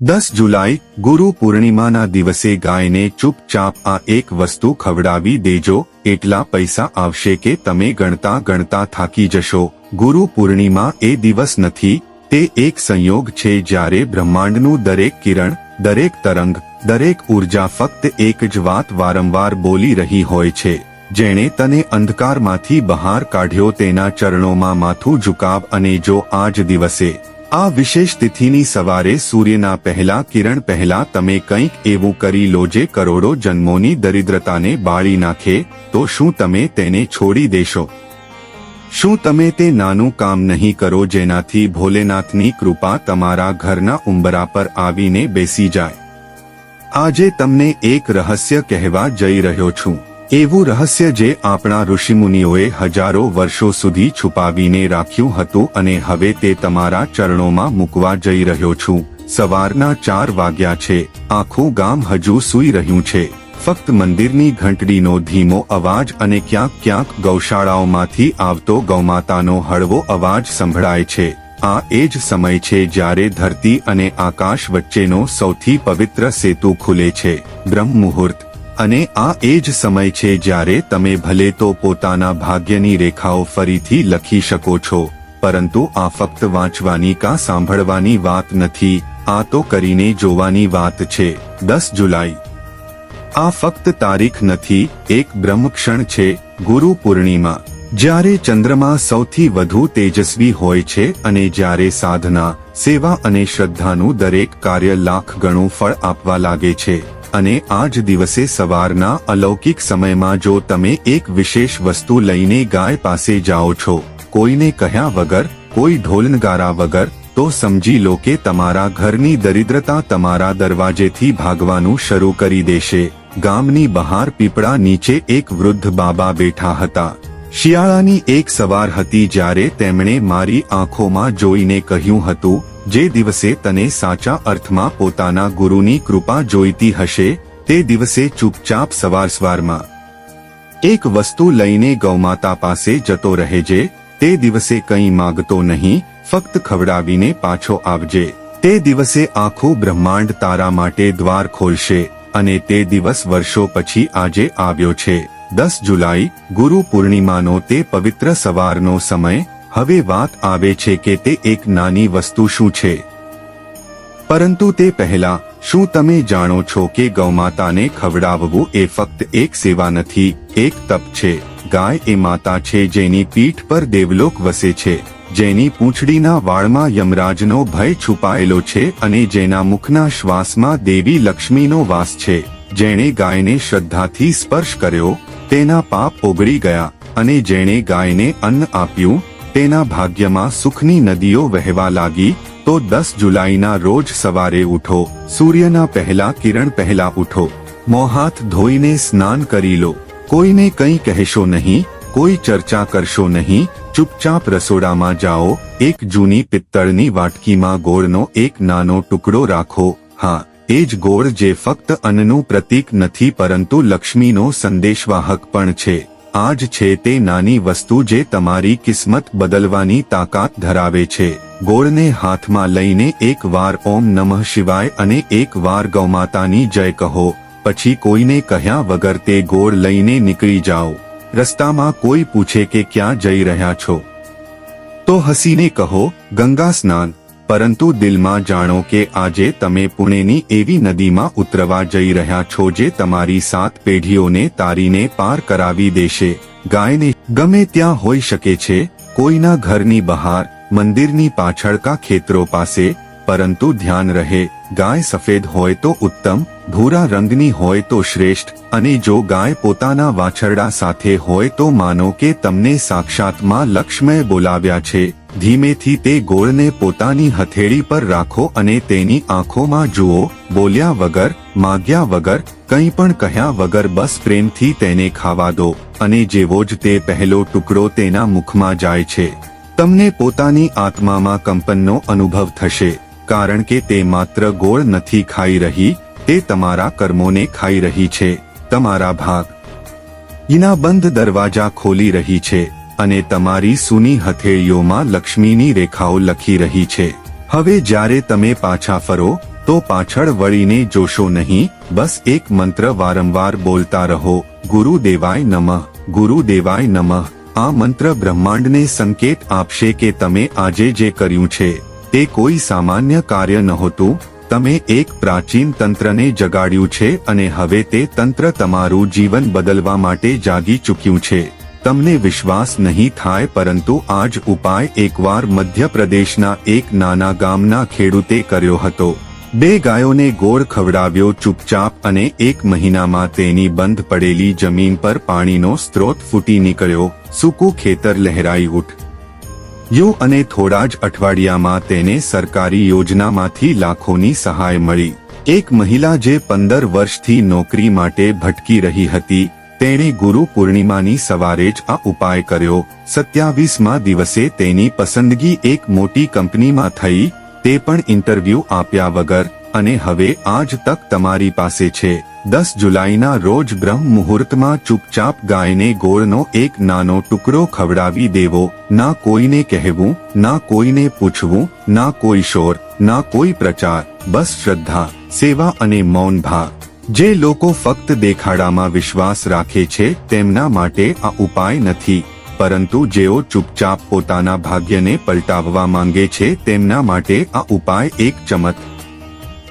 દસ જુલાઈ, ગુરુ પૂર્ણિમાના દિવસે ગાયને ચૂપચાપ આ એક વસ્તુ ખવડાવી દેજો, એટલા પૈસા આવશે કે તમે ગણતા ગણતા થાકી જશો. ગુરુ પૂર્ણિમા એ દિવસ નથી, તે એક સંયોગ છે જ્યારે બ્રહ્માંડનું દરેક કિરણ, દરેક તરંગ, દરેક ઊર્જા ફક્ત એક જ વાત વારંવાર બોલી રહી હોય છે. જેણે તને અંધકારમાંથી બહાર કાઢ્યો તેના ચરણોમાં માથું ઝુકાવ અને જો આ જ દિવસે આ વિશેષ તિથિની સવારે સૂર્યના પહેલા કિરણ પહેલા તમે કંઈક એવું કરી લો જે કરોડો જન્મોની દરિદ્રતાને બાળી નાખે, તો શું તમે તેને છોડી દેશો? શું તમે તે નાનું કામ નહીં કરો જેનાથી ભોલેનાથની કૃપા તમારા ઘરના ઉંબરા પર આવીને બેસી જાય? આજે તમને એક રહસ્ય કહેવા જઈ રહ્યો છું. એવું રહસ્ય જે આપણા ઋષિમુનિઓએ હજારો વર્ષો સુધી છુપાવીને રાખ્યું હતું અને હવે તે તમારા ચરણોમાં મૂકવા જઈ રહ્યો છું. સવારના ચાર વાગ્યા છે. આખું ગામ હજુ સૂઈ રહ્યું છે. ફક્ત મંદિરની ઘંટડીનો ધીમો અવાજ અને ક્યાંક ક્યાંક ગૌશાળાઓમાંથી આવતો ગૌમાતાનો હળવો અવાજ સંભળાય છે. આ એ જ સમય છે જ્યારે ધરતી અને આકાશ વચ્ચેનો સૌથી પવિત્ર સેતુ ખુલે છે. બ્રહ્મ મુહૂર્ત અને આ એ જ સમય છે જ્યારે તમે ભલે તો પોતાના ભાગ્યની રેખાઓ ફરીથી લખી શકો છો, પરંતુ આ ફક્ત વાંચવાની કા સાંભળવાની વાત નથી, આ તો કરીને જોવાની વાત છે, દસ જુલાઈ. આ ફક્ત તારીખ નથી, એક બ્રહ્મક્ષણ છે, ગુરુ પૂર્ણિમા. જ્યારે ચંદ્રમા સૌથી વધુ તેજસ્વી હોય છે અને જ્યારે સાધના, સેવા અને શ્રદ્ધાનું દરેક કાર્ય લાખ ગણું ફળ આપવા લાગે છે. અને આ જ દિવસે સવારના અલૌકિક સમયમાં જો તમે એક વિશેષ વસ્તુ લઈને ગાય પાસે જાઓ છો, કોઈને કહ્યા વગર, કોઈ ઢોલનગારા વગર, તો સમજી લો કે તમારા ઘરની દરિદ્રતા તમારા દરવાજેથી ભાગવાનું શરૂ કરી દેશે. ગામની બહાર પીપળા નીચે એક વૃદ્ધ બાબા બેઠા હતા. શિયાળાની એક સવાર હતી જ્યારે તેમણે મારી આંખોમાં જોઈને કહ્યું હતું જે દિવસે તને સાચા અર્થમાં પોતાના ગુરુની કૃપા જોઈતી હશે, તે દિવસે ચૂપચાપ સવાર સવારમાં એક વસ્તુ લઈને ગૌમાતા પાસે જતો રહેજે તે દિવસે કંઈ માગતો નહીં, ફક્ત ખવડાવીને પાછો આવજે. તે દિવસે આખું બ્રહ્માંડ તારા માટે દ્વાર ખોલશે અને તે દિવસ વર્ષો પછી આજે આવ્યો છે. દસ જુલાઈ, ગુરુ પૂર્ણિમાનો તે પવિત્ર સવારનો સમય હવે વાત આવે છે કે તે એક નાની વસ્તુ શું છે? પરંતુ તે પહેલા, શું તમે જાણો છો કે ગૌમાતાને ખવડાવવું એ ફક્ત એક સેવા નથી, એક તપ છે. ગાય એ માતા છે જેની પીઠ પર દેવલોક વસે છે, જેની પૂંછડીના વાળમાં યમરાજનો ભય છુપાયેલો છે અને જેના મુખના શ્વાસમાં દેવી લક્ષ્મીનો વાસ છે. જેણે ગાયને શ્રદ્ધાથી સ્પર્શ કર્યો, તેના પાપ ઓગળી ગયા અને જેણે ગાયને અન્ન આપ્યું તેના ભાગ્યમાં સુખની નદીઓ વહેવા લાગી, તો દસ જુલાઈના રોજ સવારે ઉઠો, સૂર્યના પહેલા કિરણ પહેલા ઉઠો, મોહાથ ધોઈને સ્નાન કરી લો. કોઈને કંઈ કહેશો નહીં, કોઈ ચર્ચા કરશો નહીં, ચૂપચાપ રસોડામાં જાઓ, એક જૂની પિત્તળની વાટકીમાં ગોળનો એક નાનો ટુકડો રાખો. હા, એ જ ગોળ જે ફક્ત અન્નનું પ્રતીક નથી, પરંતુ લક્ષ્મીનો સંદેશવાહક પણ છે. આ જ છે તે નાની વસ્તુ જે તમારી કિસ્મત બદલવાની તાકાત ધરાવે છે. ગોળને હાથમાં લઈને એક વાર ઓમ નમઃ શિવાય અને એક વાર ગૌમાતાની જય કહો. પછી કોઈને કહ્યા વગર તે ગોળ લઈને નીકળી જાઓ. રસ્તામાં કોઈ પૂછે કે ક્યાં જઈ રહ્યા છો? તો હસીને કહો, ગંગા સ્નાન. પરંતુ દિલમાં જાણો કે આજે તમે પુણેની એવી નદીમાં ઉતરવા જઈ રહ્યા છો જે તમારી સાત પેઢીઓને તારીને પાર કરાવી દેશે. ગાયને, ગમે ત્યાં હોઈ શકે છે, કોઈના ઘરની બહાર, મંદિરની પાછળ કા ખેતરો પાસે, પરંતુ ધ્યાન રહે, ગાય સફેદ હોય તો ઉત્તમ, ભૂરા રંગની હોય તો શ્રેષ્ઠ, અને જો ગાય પોતાના વાછરડા સાથે હોય તો માનો કે તમને સાક્ષાતમાં લક્ષ્મય બોલાવ્યા છે. ધીમેથી તે ગોળને પોતાની હથેળી પર રાખો અને તેની આંખોમાં જુઓ, બોલ્યા વગર, માગ્યા વગર, કંઈ પણ કહ્યા વગર બસ પ્રેમથી તેને ખાવા દો, અને જેવો જ તે પહેલો ટુકડો તેના મુખમાં જાય છે. તમને પોતાની આત્મામાં કંપનનો અનુભવ થશે, કારણ કે તે માત્ર ગોળ નથી ખાઈ રહી, તે તમારા કર્મોને ખાઈ રહી છે, તમારા ભાગ. ઇના બંધ દરવાજા ખોલી રહી છે. અને તમારી સૂની હથેળીઓમાં લક્ષ્મીની રેખાઓ લખી રહી છે. હવે જ્યારે તમે પાછા ફરો, તો પાછળ વળીને જોશો નહીં, બસ એક મંત્ર વારંવાર બોલતા રહો, ગુરુદેવાય નમઃ ગુરુદેવાય નમઃ. આ મંત્ર બ્રહ્માંડને સંકેત આપશે કે તમે આજે જે કર્યું છે, તે કોઈ સામાન્ય કાર્ય નહોતું, તમે એક પ્રાચીન તંત્રને જગાડ્યું છે અને હવે તે તંત્ર તમારું જીવન બદલવા માટે જાગી ચૂક્યું છે. તમને વિશ્વાસ નહીં થાય પરંતુ આજ ઉપાય એકવાર મધ્યપ્રદેશના એક નાના ગામના ખેડૂતે કર્યો હતો. બે ગાયોને ગોળ ખવડાવ્યો ચૂપચાપ અને એક મહિનામાં તેની બંધ પડેલી જમીન પર પાણીનો સ્ત્રોત ફૂટી નીકળ્યો. સૂકું ખેતર લહેરાઈ ઉઠ. યુ અને થોડા જ અઠવાડિયામાં તેને સરકારી યોજનામાંથી લાખોની સહાય મળી. એક મહિલા જે પંદર વર્ષથી નોકરી માટે ભટકી રહી હતી તેણે ગુરુ પૂર્ણિમાની સવારે જ આ ઉપાય કર્યો. સત્યાવીસમાં દિવસે તેની પસંદગી એક મોટી કંપનીમાં થઈ, તે પણ ઇન્ટરવ્યૂ આપ્યા વગર, અને હવે આજ તક તમારી પાસે છે. દસ જુલાઈના રોજ બ્રહ્મ મુહૂર્તમાં ચૂપચાપ ગાયને ગોળનો એક નાનો ટુકડો ખવડાવી દેવો. ના કોઈને કહેવું, ના કોઈને પૂછવું, ના કોઈ શોર, ના કોઈ પ્રચાર. બસ શ્રદ્ધા, સેવા અને મૌન ભાગ. જે લોકો ફક્ત દેખાડામાં વિશ્વાસ રાખે છે, તેમના માટે આ ઉપાય નથી. પરંતુ જેઓ ચૂપચાપ પોતાના ભાગ્યને પલટાવવા માંગે છે, તેમના માટે આ ઉપાય એક ચમત્કાર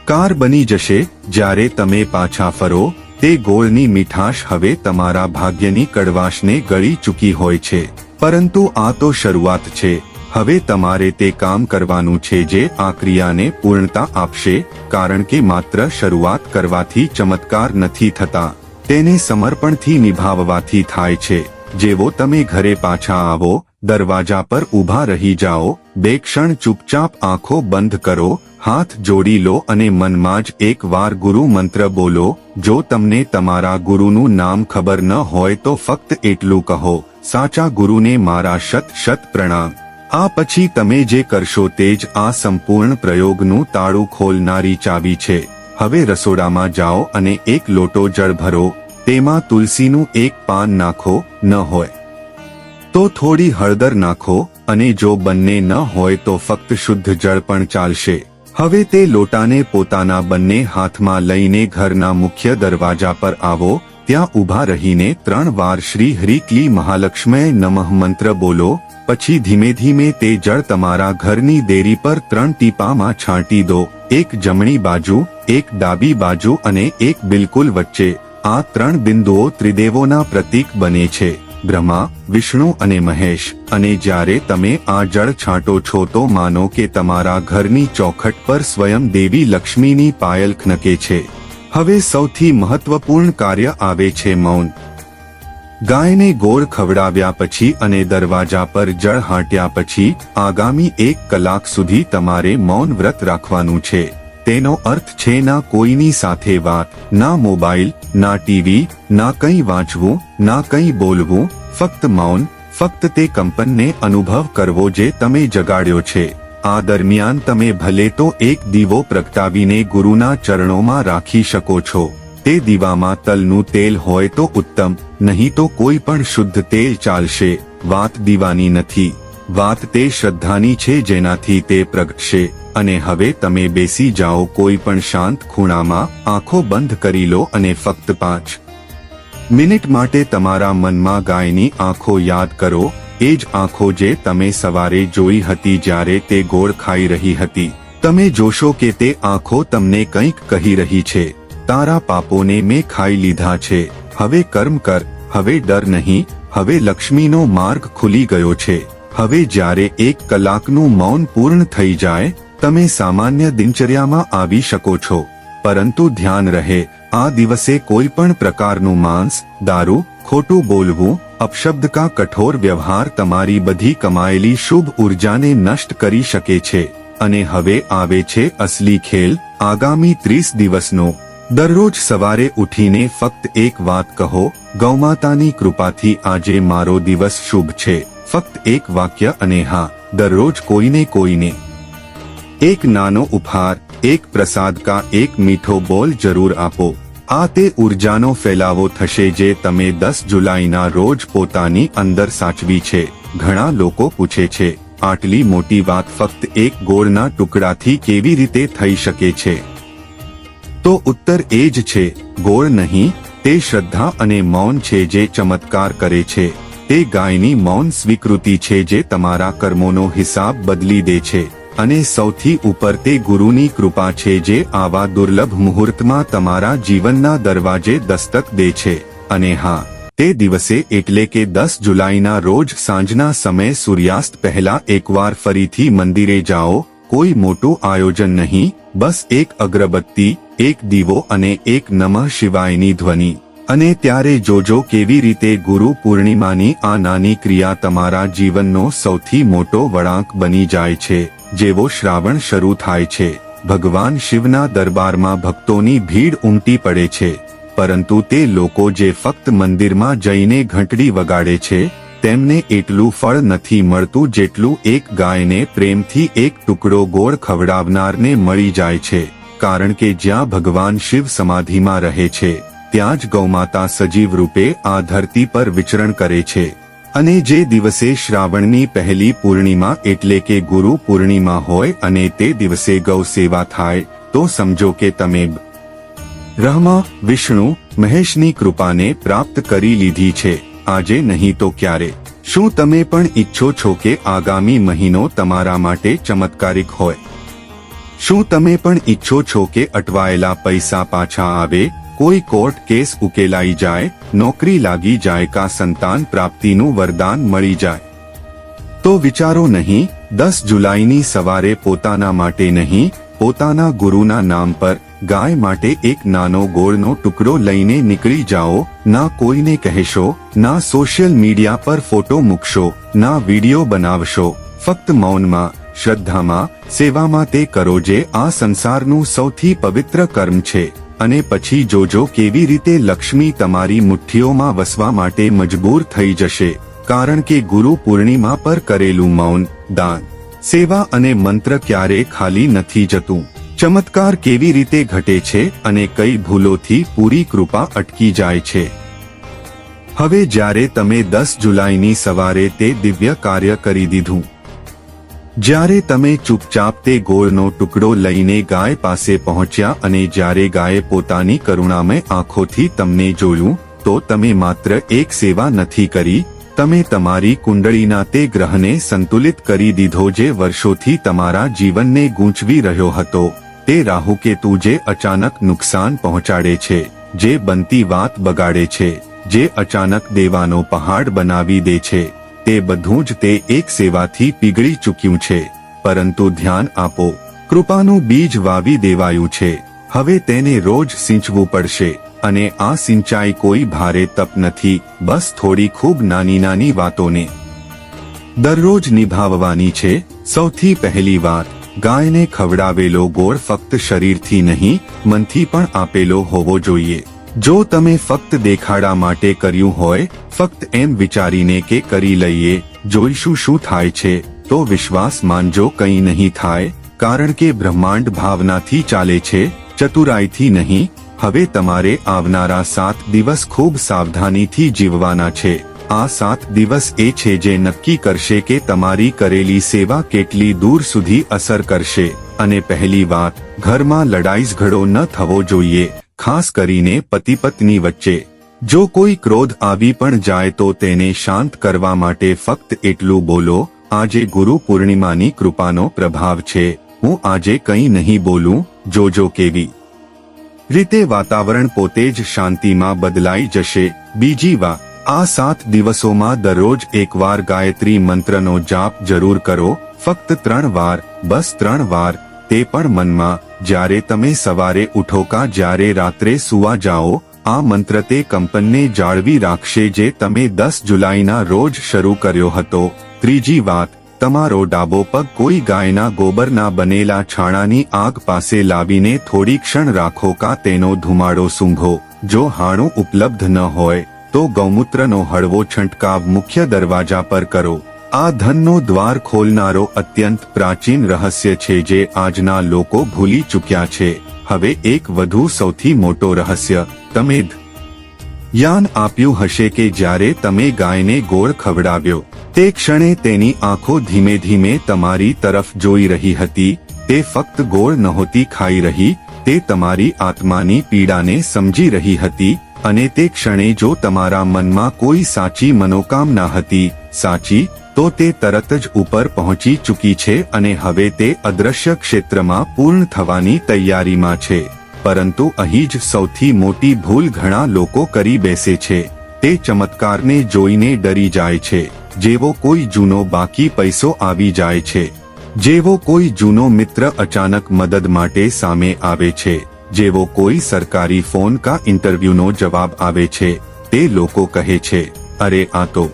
કાર બની જશે, જ્યારે તમે પાછા ફરો, તે ગોળની મીઠાશ હવે તમારા ભાગ્યની કડવાશને ગળી ચૂકી હોય છે. પરંતુ આ તો શરૂઆત છે. હવે તમારે તે કામ કરવાનું છે જે આ ક્રિયાને પૂર્ણતા આપશે, કારણ કે માત્ર શરૂઆત કરવાથી ચમત્કાર નથી થતા. તેને સમર્પણથી નિભાવવાથી થાય છે. જેવો તમે ઘરે પાછા આવો, દરવાજા પર ઊભા રહી જાઓ, બે ક્ષણ ચૂપચાપ આંખો બંધ કરો, હાથ જોડી લો અને મનમાં જ એક વાર ગુરુ મંત્ર બોલો, જો તમને તમારા ગુરુનું નામ ખબર ન હોય તો ફક્ત એટલું કહો, સાચા ગુરુને મારા શત શત પ્રણામ. આ પછી તમે જે કરશો તે જ આ સંપૂર્ણ પ્રયોગનું તાળું ખોલનારી ચાવી છે. હવે રસોડામાં જાઓ અને એક લોટો જળ ભરો, તેમાં તુલસીનું એક પાન નાખો, ન હોય તો થોડી હળદર નાખો, અને જો બંને ન હોય તો ફક્ત શુદ્ધ જળ પણ ચાલશે. હવે તે લોટાને પોતાના બંને હાથમાં લઈને ઘરના મુખ્ય દરવાજા પર આવો ત્યાં ઊભા રહીને ત્રણ વાર શ્રી હરિકલી મહાલક્ષ્મય નમઃ મંત્ર બોલો, પછી ધીમે ધીમે તે જળ તમારા ઘરની દેરી પર ત્રણ ટીપામાં છાંટી દો, એક જમણી બાજુ, એક ડાબી બાજુ અને એક બિલકુલ વચ્ચે. આ ત્રણ બિંદુઓ ત્રિદેવોના પ્રતીક બને છે. બ્રહ્મા, વિષ્ણુ અને મહેશ, અને જ્યારે તમે આ જળ છાંટો છો તો માનો કે તમારા ઘરની ચોખટ પર સ્વયં દેવી લક્ષ્મીની પાયલ ખનકે છે. હવે સૌથી મહત્વપૂર્ણ કાર્ય આવે છે મૌન. ગાયને ગોળ ખવડાવ્યા પછી અને દરવાજા પર જળ હાંટ્યા પછી આગામી એક કલાક સુધી તમારે મૌન વ્રત રાખવાનું છે. તેનો અર્થ છે ના કોઈની સાથે વાત, ના મોબાઈલ, ના ટીવી, ના કંઈ વાંચવું, ના કંઈ બોલવું, ફક્ત મૌન, ફક્ત તે કંપનને અનુભવ કરવો જે તમે જગાડ્યો છે. આ દરમિયાન તમે ભલે તો એક દીવો પ્રગટાવીને ગુરુના ચરણોમાં રાખી શકો છો. તે દીવામાં તલનું તેલ હોય તો ઉત્તમ, નહીં તો કોઈ પણ શુદ્ધ તેલ ચાલશે. વાત દીવાની નથી. વાત તે શ્રદ્ધાની છે જેનાથી તે પ્રગટશે. અને હવે તમે બેસી જાઓ કોઈ પણ શાંત ખૂણામાં, આંખો બંધ કરી લો અને ફક્ત પાંચ મિનિટ માટે તમારા મનમાં ગાયની આંખો યાદ કરો. એ જ આંખો જે તમે સવારે જોઈ હતી જ્યારે તે ગોળ ખાઈ રહી હતી. તમે જોશો કે તે આંખો તમને કંઈક કહી રહી છે. તારા પાપોને મેં ખાઈ લીધા છે. હવે કર્મ કર, હવે ડર નહીં, હવે લક્ષ્મીનો માર્ગ ખુલી ગયો છે. હવે જ્યારે એક કલાકનું મૌન પૂર્ણ થઈ જાય, તમે સામાન્ય દિનચર્યામાં આવી શકો છો. પરંતુ ધ્યાન રહે, આ દિવસે કોઈ પણ પ્રકારનું માંસ, દારૂ, ખોટું બોલવું અપશબ્દ કા કઠોર વ્યવહાર તમારી બધી કમાયેલી શુભ ઉર્જાને નષ્ટ કરી શકે છે અને હવે આવે છે અસલી ખેલ આગામી ત્રીસ દિવસનો. દરરોજ સવારે ઉઠીને ફક્ત એક વાત કહો, ગૌમાતાની કૃપાથી આજે મારો દિવસ શુભ છે. ફક્ત એક વાક્ય અને હા, દરરોજ કોઈને કોઈને. એક નાનો ઉપહાર, એક પ્રસાદ કા એક મીઠો બોલ જરૂર આપો. આ તે ઉર્જાનો ફેલાવો થશે જે તમે દસ જુલાઈના રોજ પોતાની અંદર સાચવી છે. ઘણા લોકો પૂછે છે, આટલી મોટી વાત ફક્ત એક ગોળના ટુકડાથી કેવી રીતે થઈ શકે છે? તો ઉત્તર એ જ છે, ગોળ નહીં, તે શ્રદ્ધા અને મૌન છે જે ચમત્કાર કરે છે. તે ગાયની મૌન સ્વીકૃતિ છે જે તમારા કર્મોનો હિસાબ બદલી દે છે. અને સૌથી ઉપર તે ગુરુની કૃપા છે જે આવા દુર્લભ મુહૂર્તમાં તમારા જીવનના દરવાજે દસ્તક દે છે. અને હા, તે દિવસે એટલે કે દસ જુલાઈના રોજ સાંજના સમયે સૂર્યાસ્ત પહેલા એકવાર ફરીથી મંદિરે જાઓ, કોઈ મોટું આયોજન નહીં, બસ એક અગરબત્તી, એક દીવો અને એક નમઃ શિવાયની ધ્વનિ. અને ત્યારે જોજો કેવી રીતે ગુરુ પૂર્ણિમાની આ નાની ક્રિયા તમારા જીવનનો સૌથી મોટો વળાંક બની જાય છે. જેવો શ્રાવણ શરૂ થાય છે, ભગવાન શિવના દરબારમાં ભક્તોની ભીડ ઉમટી પડે છે, પરંતુ તે લોકો જે ફક્ત મંદિરમાં જઈને ઘંટડી વગાડે છે, તેમને એટલું ફળ નથી મળતું જેટલું એક ગાયને પ્રેમથી એક ટુકડો ગોળ ખવડાવનારને મળી જાય છે, કારણ કે જ્યાં ભગવાન શિવ સમાધિમાં રહે છે, ત્યાં જ ગૌમાતા સજીવ રૂપે આ ધરતી પર વિચરણ કરે છે. અને જે દિવસે શ્રાવણની પહેલી પૂર્ણિમા એટલે કે ગુરુ પૂર્ણિમા હોય અને તે દિવસે ગૌ સેવા થાય, તો સમજો કે તમે રહમા વિષ્ણુ, મહેશની કૃપાને પ્રાપ્ત કરી લીધી છે. આજે નહીં તો ક્યારે? શું તમે પણ ઈચ્છો છો કે આગામી મહિનો તમારા માટે ચમત્કારિક હોય? શું તમે પણ ઈચ્છો છો કે અટવાયેલા પૈસા પાછા આવે? કોઈ કોર્ટ કેસ ઉકેલાઈ જાય, નોકરી લાગી જાય કા સંતાન પ્રાપ્તિનું વરદાન મળી જાય. તો વિચારો નહીં, દસ જુલાઈની સવારે પોતાના માટે નહીં, પોતાના ગુરુના નામ પર ગાય માટે એક નાનો ગોળનો ટુકડો લઈને નીકળી જાઓ, ના કોઈને કહેશો, ના સોશિયલ મીડિયા પર ફોટો મૂકશો, ના વીડિયો બનાવશો, ફક્ત મૌનમાં, શ્રદ્ધામાં, સેવામાં તે કરો જે આ સંસારનું સૌથી પવિત્ર કર્મ છે. અને પછી જોજો કેવી રીતે લક્ષ્મી તમારી મુઠ્ઠીઓમાં વસવા માટે મજબૂર થઈ જશે. કારણ કે ગુરુ પૂર્ણિમા પર કરેલું મૌન, દાન, સેવા અને મંત્ર ક્યારે ખાલી નથી જતું. ચમત્કાર કેવી રીતે ઘટે છે અને કઈ ભૂલોથી પૂરી કૃપા અટકી જાય છે. હવે જ્યારે તમે દસ જુલાઈની સવારે તે દિવ્ય કાર્ય કરી દીધું જ્યારે તમે ચૂપચાપ તે ગોળનો ટુકડો લઈને ગાય પાસે પહોંચ્યા અને જ્યારે ગાયે પોતાની કરુણામય આંખોથી તમને જોયું, તો તમે માત્ર એક સેવા નથી કરી, તમે તમારી કુંડળીના તે ગ્રહને સંતુલિત કરી દીધો જે વર્ષોથી તમારા જીવનને ગૂંચવી રહ્યો હતો. તે રાહુ કેતુ જે અચાનક નુકસાન પહોંચાડે છે, જે બનતી વાત બગાડે છે, જે અચાનક દેવાનો પહાડ બનાવી દે છે. તે બધું જ તે એક સેવાથી પીગળી ચૂક્યું છે. પરંતુ ધ્યાન આપો, કૃપાનું બીજ વાવી દેવાયું છે. હવે તેને રોજ સિંચવું પડશે, અને આ સિંચાઈ કોઈ ભારે તપ નથી, બસ થોડી ખૂબ નાની નાની વાતોને. દરરોજ નિભાવવાની છે, સૌથી પહેલી વાત, ગાયને ખવડાવેલો ગોળ ફક્ત શરીરથી નહીં, મનથી પણ આપેલો હોવો જોઈએ. જો તમે ફક્ત દેખાડા માટે કર્યું હોય, ફક્ત એમ વિચારીને કે કરી લઈએ, જોઈશું શું થાય છે, તો વિશ્વાસ માનજો કંઈ નહીં થાય, કારણ કે બ્રહ્માંડ ભાવનાથી ચાલે છે, ચતુરાઈથી નહીં, હવે તમારે આવનારા સાત દિવસ ખૂબ સાવધાનીથી જીવવાના છે, આ સાત દિવસ એ છે જે નક્કી કરશે કે તમારી કરેલી સેવા કેટલી દૂર સુધી અસર કરશે, અને પહેલી વાત, ઘરમાં લડાઈ ઝઘડો ન થવો જોઈએ ખાસ કરીને પતિ પત્ની વચ્ચે. જો કોઈ ક્રોધ આવી પણ જાય તો તેને શાંત કરવા માટે ફક્ત એટલું બોલો, આજે ગુરુ પૂર્ણિમાની કૃપાનો પ્રભાવ છે. હું આજે કંઈ નહીં બોલું, જોજો કેવી રીતે વાતાવરણ પોતે જ શાંતિમાં બદલાઈ જશે. બીજી વાત આ સાત દિવસોમાં દરરોજ એકવાર ગાયત્રી મંત્રનો જાપ જરૂર કરો. ફક્ત ત્રણ વાર, બસ ત્રણ વાર તે પણ મનમાં, જ્યારે તમે સવારે ઉઠો કા જ્યારે રાત્રે સુવા જાઓ, આ મંત્ર તે કંપનને જાળવી રાખશે જે તમે દસ જુલાઈના રોજ શરૂ કર્યો હતો. ત્રીજી વાત, તમારો ડાબો પગ કોઈ ગાયના ગોબરના બનેલા છાણાની આગ પાસે લાવીને થોડી ક્ષણ રાખો કા તેનો ધુમાડો સૂંઘો. જો હાણું ઉપલબ્ધ ન હોય, તો ગૌમૂત્રનો હળવો છંટકાવ મુખ્ય દરવાજા પર કરો. આ ધનનો દ્વાર ખોલનારો અત્યંત પ્રાચીન રહસ્ય છે જે આજના લોકો ભૂલી ચૂક્યા છે. હવે એક વધુ સૌથી મોટો રહસ્ય તમે યાન આપ્યું હશે કે જ્યારે તમે ગાયને ગોળ ખવડાવ્યો, તે ક્ષણે તેની આંખો ધીમે ધીમે તમારી તરફ જોઈ રહી હતી, તે ફક્ત ગોળ નહોતી ખાઈ રહી, તે તમારી આત્માની પીડાને સમજી રહી હતી, અને તે ક્ષણે જો તમારા મનમાં કોઈ સાચી મનોકામના હતી, સાચી તો તે તરત જ ઉપર પહોંચી ચૂકી છે અને હવે તે અદ્રશ્ય ક્ષેત્રમાં પૂર્ણ થવાની તૈયારીમાં છે. પરંતુ અહીં જ સૌથી મોટી ભૂલ ઘણા લોકો કરી બેસે છે. તે ચમત્કારને જોઈને ડરી જાય છે. જેવો કોઈ જૂનો બાકી પૈસો આવી જાય છે. જેવો કોઈ જૂનો મિત્ર અચાનક મદદ માટે સામે આવે છે. જેવો કોઈ સરકારી ફોન કા ઇન્ટરવ્યૂનો જવાબ આવે છે. તે લોકો કહે છે, અરે આ તો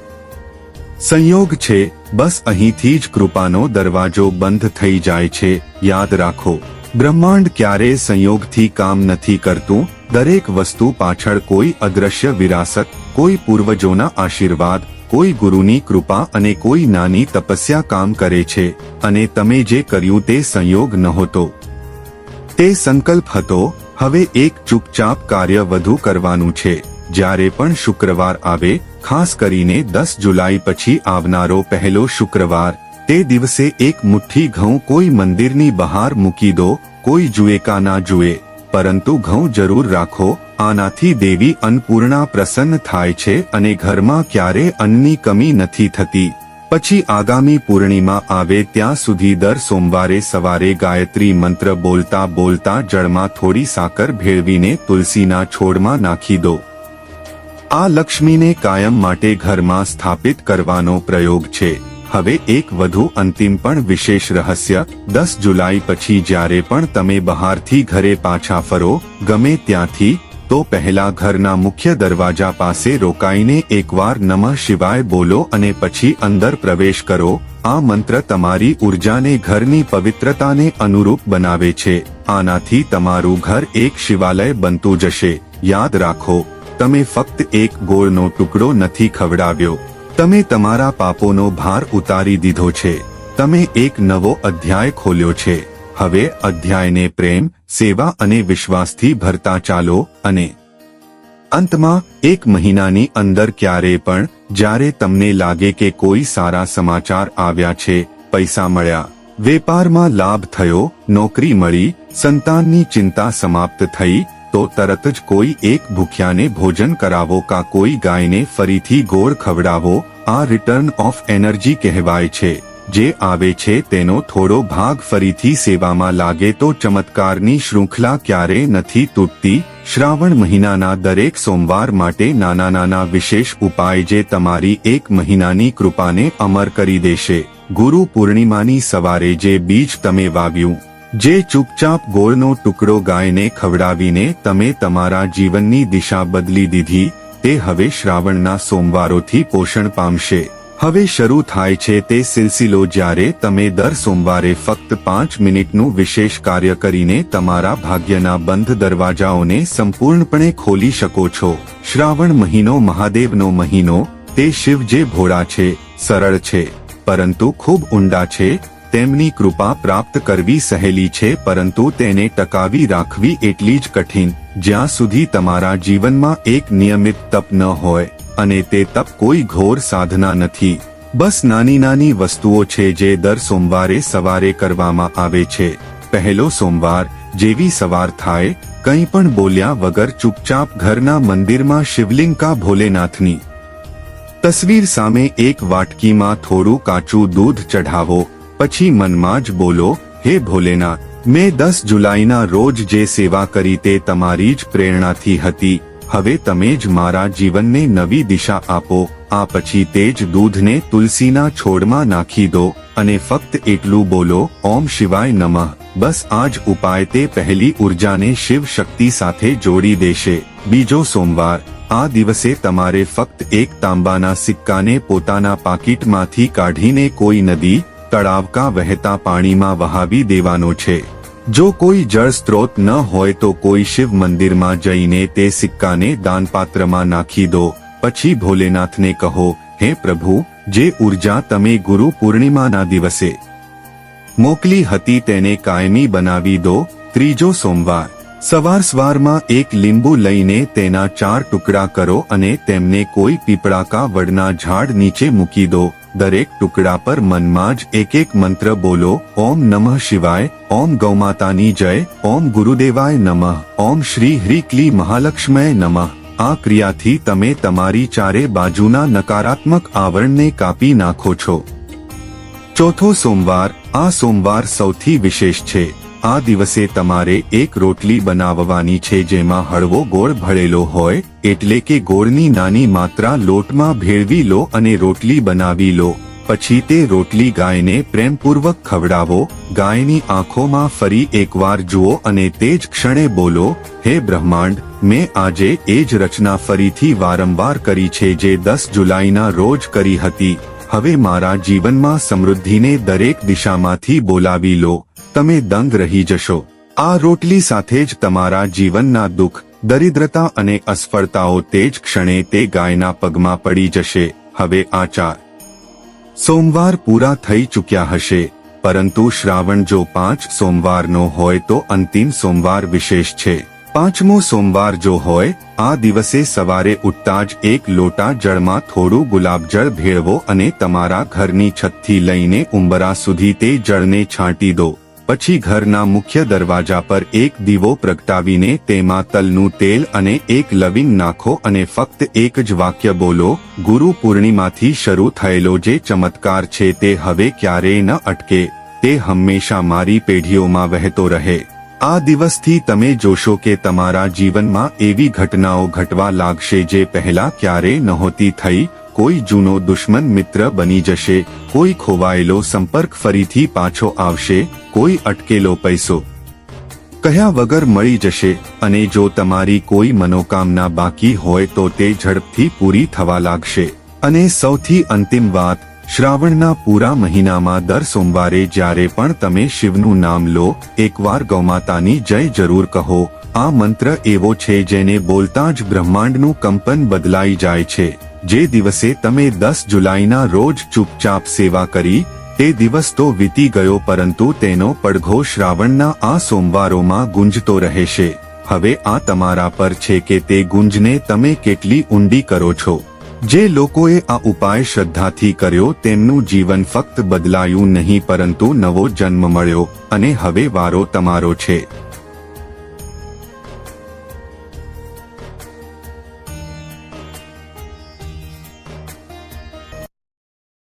સંયોગ છે, બસ અહીંથી જ કૃપાનો દરવાજો બંધ થઈ જાય છે, યાદ રાખો. બ્રહ્માંડ ક્યારે સંયોગથી કામ નથી કરતું, દરેક વસ્તુ પાછળ કોઈ અદ્રશ્ય વિરાસત, કોઈ પૂર્વજોના આશીર્વાદ, કોઈ ગુરુની કૃપા અને કોઈ નાની તપસ્યા કામ કરે છે, અને તમે જે કર્યું તે સંયોગ નહોતો. તે સંકલ્પ હતો, હવે એક ચૂપચાપ કાર્ય વધુ કરવાનું છે, જ્યારે પણ શુક્રવાર આવે ખાસ કરીને દસ જુલાઈ પછી આવનારો પહેલો શુક્રવાર, તે દિવસે એક મુઠ્ઠી ઘઉં કોઈ મંદિરની બહાર મૂકી દો, કોઈ જુએ કા ના જુએ, પરંતુ ઘઉં જરૂર રાખો, આનાથી દેવી અન્નપૂર્ણા પ્રસન્ન થાય છે અને ઘરમાં ક્યારે અન્નની કમી નથી થતી. પછી આગામી પૂર્ણિમા આવે ત્યાં સુધી દર સોમવારે સવારે ગાયત્રી મંત્ર બોલતા બોલતા જળમાં થોડી સાકર ભેળવીને તુલસીના છોડમાં નાખી દો. આ લક્ષ્મીને કાયમ માટે ઘરમાં સ્થાપિત કરવાનો પ્રયોગ છે. હવે એક વધુ અંતિમ પણ વિશેષ રહસ્ય, દસ જુલાઈ પછી જ્યારે પણ તમે બહારથી ઘરે પાછા ફરો, ગમે ત્યાંથી, તો પહેલા ઘરના મુખ્ય દરવાજા પાસે રોકાઈને એકવાર નમઃ શિવાય બોલો અને પછી અંદર પ્રવેશ કરો. આ મંત્ર તમારી ઉર્જાને ઘરની પવિત્રતાને અનુરૂપ બનાવે છે. આનાથી તમારું ઘર એક શિવાલય બનતું જશે. યાદ રાખો તમે ફક્ત એક ગોળનો ટુકડો નથી ખવડાવ્યો. તમે તમારા પાપોનો ભાર ઉતારી દીધો છે. તમે એક નવો અધ્યાય ખોલ્યો છે. હવે અધ્યાયને પ્રેમ, સેવા અને વિશ્વાસથી ભરતા ચાલો અને અંતમાં, એક મહિનાની અંદર ક્યારે પણ, જ્યારે તમને લાગે કે કોઈ સારા સમાચાર આવ્યા છે, પૈસા મળ્યા. વેપારમાં લાભ થયો, નોકરી મળી, સંતાનની ચિંતા સમાપ્ત થઈ તો તરત જ કોઈ એક ભૂખ્યાને ભોજન કરાવો કા કોઈ ગાયને ફરીથી ગોળ ખવડાવો, આ રિટર્ન ઓફ એનર્જી કહેવાય છે. જે આવે છે તેનો થોડો ભાગ ફરીથી સેવામાં લાગે તો ચમત્કારની શૃંખલા ક્યારે નથી તૂટતી. શ્રાવણ મહિનાના દરેક સોમવાર માટે નાના નાના વિશેષ ઉપાય જે તમારી એક મહિનાની કૃપાને અમર કરી દેશે. ગુરુ પૂર્ણિમાની સવારે જે બીજ તમે વાવ્યું જે ચૂપચાપ ગોળનો ટુકડો ગાયને ખવડાવીને તમે તમારા જીવનની દિશા બદલી દીધી, તે હવે શ્રાવણના સોમવારોથી પોષણ પામશે. હવે શરૂ થાય છે તે સિલસિલો જ્યારે તમે દર સોમવારે ફક્ત પાંચ મિનિટનું વિશેષ કાર્ય કરીને તમારા ભાગ્યના બંધ દરવાજાઓને સંપૂર્ણપણે ખોલી શકો છો. શ્રાવણ મહિનો મહાદેવનો મહિનો, તે શિવ જે ભોળા છે, સરળ છે, પરંતુ ખૂબ ઊંડા છે તેમની કૃપા પ્રાપ્ત કરવી સહેલી છે, પરંતુ તેને ટકાવી રાખવી એટલી જ કઠિન. જ્યાં સુધી તમારા જીવનમાં એક નિયમિત તપ ન હોય, અને તે તપ કોઈ ઘોર સાધના નથી. બસ નાની નાની વસ્તુઓ છે જે દર સોમવારે સવારે કરવામાં આવે છે. પહેલો સોમવાર, જેવી સવાર થાય, કંઈ પણ બોલ્યા વગર ચૂપચાપ ઘરના મંદિરમાં શિવલિંગ કા ભોલેનાથની. તસવીર સામે એક વાટકીમાં થોડું કાચું દૂધ ચઢાવો. પછી મનમાં જ બોલો, હે ભોલેનાથ, મેં દસ જુલાઈના રોજ જે સેવા કરી તે તમારી જ પ્રેરણાથી હતી. હવે તમે જ મારા જીવનને નવી દિશા આપો, આ પછી તે જ દૂધને તુલસીના છોડમાં નાખી દો. અને ફક્ત એટલું બોલો, ઓમ શિવાય નમઃ. બસ આ જ ઉપાય તે પહેલી ઉર્જાને શિવ શક્તિ સાથે જોડી દેશે. બીજો સોમવાર, આ દિવસે તમારે ફક્ત એક તાંબાના સિક્કાને પોતાના પાકીટમાંથી કાઢીને કોઈ નદી તળાવ કા વહેતા પાણીમાં વહાવી દેવાનો છે. જો કોઈ જળ સ્ત્રોત ન હોય તો કોઈ શિવ મંદિરમાં જઈને તે સિક્કાને દાનપાત્રમાં નાખી દો. પછી ભોલેનાથને કહો, હે પ્રભુ, જે ઊર્જા તમે ગુરુ પૂર્ણિમાના દિવસે મોકલી હતી તેને કાયમી બનાવી દો. ત્રીજો સોમવાર. સવાર સવારમાં એક લીંબુ લઈને તેના ચાર ટુકડા કરો અને તેમને કોઈ પીપળા કા વડના ઝાડ નીચે મૂકી દો. દરેક ટુકડા પર મનમાં જ એક એક મંત્ર બોલો, ઓમ નમઃ શિવાય, ઓમ ગૌમાતાની જય, ઓમ ગુરુદેવાય નમઃ, ઓમ શ્રી હ્રી ક્લી મહાલક્ષ્મય નમઃ. આ ક્રિયાથી તમે તમારી ચારે બાજુના નકારાત્મક આવરણને કાપી નાખો છો. ચોથો સોમવાર, આ સોમવાર સૌથી વિશેષ છે. આ દિવસે તમારે એક રોટલી બનાવવાની છે જેમાં હળવો ગોળ ભળેલો હોય, એટલે કે ગોળની નાની માત્રા લોટમાં ભેળવી લો અને રોટલી બનાવી લો. પછી તે રોટલી ગાયને પ્રેમપૂર્વક ખવડાવો, ગાયની આંખોમાં ફરી એકવાર જુઓ અને તે જ ક્ષણે બોલો, હે બ્રહ્માંડ, મેં આજે એ જ રચના ફરીથી વારંવાર કરી છે જે દસ જુલાઈના રોજ કરી હતી. હવે મારા જીવનમાં સમૃદ્ધિને દરેક દિશામાંથી બોલાવી લો. તમે દંગ રહી જશો. આ રોટલી સાથે જ તમારા જીવનના દુઃખ, દરિદ્રતા અને અસફળતાઓ તે જ ક્ષણે તે ગાયના પગમાં પડી જશે. હવે આ ચાર સોમવાર પૂરા થઈ ચૂક્યા હશે, પરંતુ શ્રાવણ જો પાંચ સોમવારનો હોય તો અંતિમ સોમવાર વિશેષ છે. પાંચમો સોમવાર જો હોય, આ દિવસે સવારે ઉઠતા જ એક લોટા જળમાં થોડું ગુલાબજળ ભેળવો અને તમારા ઘરની છતથી લઈને ઉંબરા સુધી તે જળને છાંટી દો. પછી ઘરના મુખ્ય દરવાજા પર એક દીવો પ્રગટાવીને તેમાં તલનું તેલ અને એક લવિંગ નાખો અને ફક્ત એક જ વાક્ય બોલો, ગુરુ પૂર્ણિમાથી શરૂ થયેલો જે ચમત્કાર છે તે હવે ક્યારેય ન અટકે, તે હંમેશા મારી પેઢીઓમાં વહેતો રહે. આ દિવસથી તમે જોશો કે તમારા જીવનમાં એવી ઘટનાઓ ઘટવા લાગશે જે પહેલા ક્યારેય નહોતી થઈ કોઈ જૂનો દુશ્મન મિત્ર બની જશે, કોઈ ખોવાયેલો સંપર્ક ફરીથી પાછો આવશે, કોઈ અટકેલો પૈસો કહ્યા વગર મળી જશે અને જો તમારી કોઈ મનોકામના બાકી હોય તો તે ઝડપથી પૂરી થવા લાગશે. અને સૌથી અંતિમ વાત, શ્રાવણના પૂરા મહિનામાં દર સોમવારે જ્યારે પણ તમે શિવનું નામ લો, એકવાર ગૌમાતાની જય જરૂર કહો. આ મંત્ર એવો છે જેને બોલતા જ બ્રહ્માંડનું કંપન બદલાઈ જાય છે. જે દિવસે તમે દસ જુલાઈના રોજ ચૂપચાપ સેવા કરી, તે દિવસ તો વીતી ગયો પરંતુ તેનો પડઘો શ્રાવણના આ સોમવારોમાં ગુંજતો રહેશે. હવે આ તમારા પર છે કે તે ગુંજને તમે કેટલી ઊંડી કરો છો. જે લોકોએ આ ઉપાય શ્રદ્ધાથી કર્યો તેમનું જીવન ફક્ત બદલાયું નહીં પરંતુ નવો જન્મ મળ્યો, અને હવે વારો તમારો છે.